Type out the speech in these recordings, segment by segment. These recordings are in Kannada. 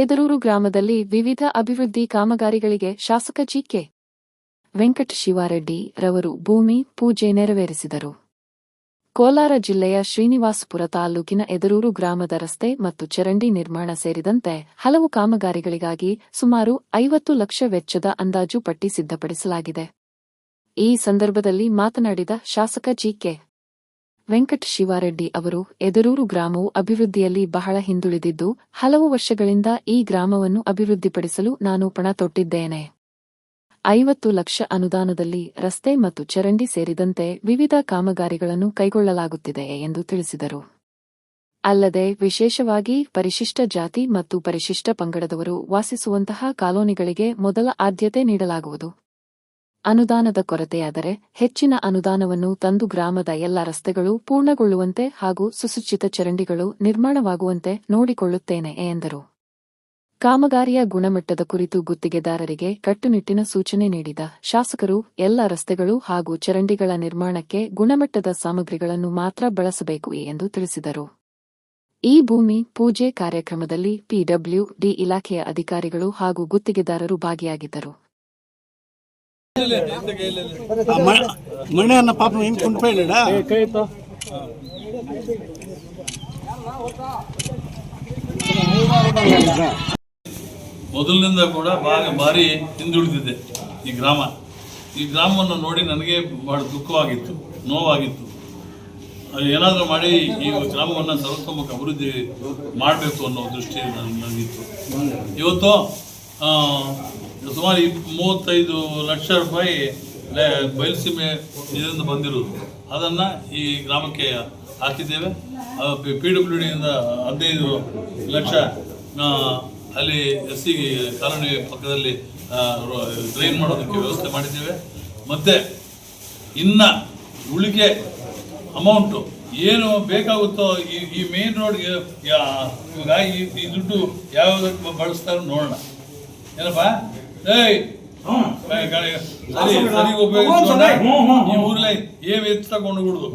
ಎದರೂರು ಗ್ರಾಮದಲ್ಲಿ ವಿವಿಧ ಅಭಿವೃದ್ಧಿ ಕಾಮಗಾರಿಗಳಿಗೆ ಶಾಸಕ ಜಿಕೆ ವೆಂಕಟ ಶಿವಾರೆಡ್ಡಿ ರವರು ಭೂಮಿ ಪೂಜೆ ನೆರವೇರಿಸಿದರು. ಕೋಲಾರ ಜಿಲ್ಲೆಯ ಶ್ರೀನಿವಾಸಪುರ ತಾಲೂಕಿನ ಎದರೂರು ಗ್ರಾಮದ ರಸ್ತೆ ಮತ್ತು ಚರಂಡಿ ನಿರ್ಮಾಣ ಸೇರಿದಂತೆ ಹಲವು ಕಾಮಗಾರಿಗಳಿಗಾಗಿ ಸುಮಾರು ಐವತ್ತು ಲಕ್ಷ ವೆಚ್ಚದ ಅಂದಾಜು ಪಟ್ಟಿ ಸಿದ್ಧಪಡಿಸಲಾಗಿದೆ. ಈ ಸಂದರ್ಭದಲ್ಲಿ ಮಾತನಾಡಿದ ಶಾಸಕ ಜಿಕೆ ವೆಂಕಟ ಶಿವಾರೆಡ್ಡಿ ಅವರು ಎದರೂರು ಗ್ರಾಮವು ಅಭಿವೃದ್ಧಿಯಲ್ಲಿ ಬಹಳ ಹಿಂದುಳಿದಿದ್ದು, ಹಲವು ವರ್ಷಗಳಿಂದ ಈ ಗ್ರಾಮವನ್ನು ಅಭಿವೃದ್ಧಿಪಡಿಸಲು ನಾನು ಪಣ ತೊಟ್ಟಿದ್ದೇನೆ. ಐವತ್ತು ಲಕ್ಷ ಅನುದಾನದಲ್ಲಿ ರಸ್ತೆ ಮತ್ತು ಚರಂಡಿ ಸೇರಿದಂತೆ ವಿವಿಧ ಕಾಮಗಾರಿಗಳನ್ನು ಕೈಗೊಳ್ಳಲಾಗುತ್ತಿದೆ ಎಂದು ತಿಳಿಸಿದರು. ಅಲ್ಲದೆ, ವಿಶೇಷವಾಗಿ ಪರಿಶಿಷ್ಟ ಜಾತಿ ಮತ್ತು ಪರಿಶಿಷ್ಟ ಪಂಗಡದವರು ವಾಸಿಸುವಂತಹ ಕಾಲೋನಿಗಳಿಗೆ ಮೊದಲ ಆದ್ಯತೆ ನೀಡಲಾಗುವುದು. ಅನುದಾನದ ಕೊರತೆಯಾದರೆ ಹೆಚ್ಚಿನ ಅನುದಾನವನ್ನು ತಂದು ಗ್ರಾಮದ ಎಲ್ಲ ರಸ್ತೆಗಳು ಪೂರ್ಣಗೊಳ್ಳುವಂತೆ ಹಾಗೂ ಸುಸಜ್ಜಿತ ಚರಂಡಿಗಳು ನಿರ್ಮಾಣವಾಗುವಂತೆ ನೋಡಿಕೊಳ್ಳುತ್ತೇನೆ ಎಂದರು. ಕಾಮಗಾರಿಯ ಗುಣಮಟ್ಟದ ಕುರಿತು ಗುತ್ತಿಗೆದಾರರಿಗೆ ಕಟ್ಟುನಿಟ್ಟಿನ ಸೂಚನೆ ನೀಡಿದ ಶಾಸಕರು, ಎಲ್ಲ ರಸ್ತೆಗಳು ಹಾಗೂ ಚರಂಡಿಗಳ ನಿರ್ಮಾಣಕ್ಕೆ ಗುಣಮಟ್ಟದ ಸಾಮಗ್ರಿಗಳನ್ನು ಮಾತ್ರ ಬಳಸಬೇಕು ಎಂದು ತಿಳಿಸಿದರು. ಈ ಭೂಮಿ ಪೂಜೆ ಕಾರ್ಯಕ್ರಮದಲ್ಲಿ ಪಿಡಬ್ಲ್ಯೂಡಿ ಇಲಾಖೆಯ ಅಧಿಕಾರಿಗಳು ಹಾಗೂ ಗುತ್ತಿಗೆದಾರರು ಭಾಗಿಯಾಗಿದ್ದರು. ಆ ಮ- ಮಣೆ ಅನ್ನ ಪಾಪ ಹಿಂಗೆ ಕುಂಟ್ಬೇಡ ಮೊದಲಿನಿಂದ ಕೂಡ ಭಾರಿ ಹಿಂದುಳಿದಿದೆ ಈ ಗ್ರಾಮ. ಈ ಗ್ರಾಮವನ್ನು ನೋಡಿ ನನಗೆ ಬಹಳ ದುಃಖವಾಗಿತ್ತು ನೋವಾಗಿತ್ತು. ಅದು ಏನಾದರೂ ಮಾಡಿ ಈ ಗ್ರಾಮವನ್ನು ಸರ್ವತೋಮುಖ ಅಭಿವೃದ್ಧಿ ಮಾಡಬೇಕು ಅನ್ನೋ ದೃಷ್ಟಿ ನನಗೆ ನನಗಿತ್ತು. ಇವತ್ತು ಆ, ಸುಮಾರು ಮೂವತ್ತೈದು ಲಕ್ಷ ರೂಪಾಯಿ ಬಯಲುಸೀಮೆ ಇದರಿಂದ ಬಂದಿರೋದು. ಅದನ್ನು ಈ ಗ್ರಾಮಕ್ಕೆ ಹಾಕಿದ್ದೇವೆ. ಪಿ ಡಬ್ಲ್ಯೂ ಡಿಯಿಂದ ಹದಿನೈದು ಲಕ್ಷ ಅಲ್ಲಿ ಎಸ್ ಸಿ ಕಾಲೋನಿ ಪಕ್ಕದಲ್ಲಿ ಡ್ರೈನ್ ಮಾಡೋದಕ್ಕೆ ವ್ಯವಸ್ಥೆ ಮಾಡಿದ್ದೇವೆ. ಮತ್ತು, ಇನ್ನು ಉಳಿಕೆ ಅಮೌಂಟು ಏನು ಬೇಕಾಗುತ್ತೋ ಈ ಈ ಮೇನ್ ರೋಡ್ಗೆ ಇವಾಗ ಈ ಈ ದುಡ್ಡು ಯಾವ್ಯಾವ್ದಕ್ಕೆ ಬಳಸ್ತಾರೋ ನೋಡೋಣ. ಏನಪ್ಪ? ಏಯ್! ಈ ಊರ್ಲೆ ಏನ್ ಎತ್ತು ತಗೊಂಡು ಬಿಡುದು?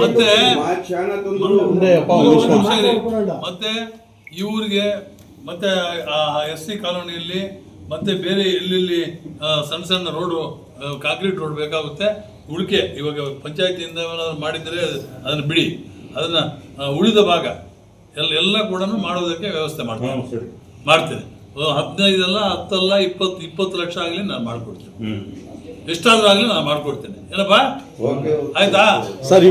ಮತ್ತೆ. ಮತ್ತೆ ಈ ಊರಿಗೆ ಮತ್ತೆ ಎಸ್ ಸಿ ಕಾಲೋನಿಯಲ್ಲಿ ಮತ್ತೆ ಬೇರೆ ಎಲ್ಲೆಲ್ಲಿ ಸಣ್ಣ ಸಣ್ಣ ರೋಡು ಕಾಂಕ್ರೀಟ್ ರೋಡ್ ಬೇಕಾಗುತ್ತೆ ಉಳಿಕೆ ಇವಾಗ ಪಂಚಾಯತಿಯಿಂದ ಏನಾದ್ರು ಮಾಡಿದರೆ ಅದನ್ನು ಬಿಡಿ. ಅದನ್ನ ಉಳಿದ ಭಾಗ ಎಲ್ಲ ಎಲ್ಲ ಕೂಡ ಮಾಡೋದಕ್ಕೆ ವ್ಯವಸ್ಥೆ ಮಾಡ್ತೇನೆ. ಮಾಡ್ತೇನೆ. ಹದಿನೈದಲ್ಲ ಹತ್ತಲ್ಲ ಇಪ್ಪತ್ತು ಇಪ್ಪತ್ತು ಲಕ್ಷ ಆಗಲಿ ನಾನು ಮಾಡಿಕೊಡ್ತೇನೆ. ಎಷ್ಟಾದ್ರೂ ಆಗಲಿ ನಾನು ಮಾಡಿಕೊಡ್ತೇನೆ. ಏನಪ್ಪ? ಆಯ್ತಾ? ಸರಿ.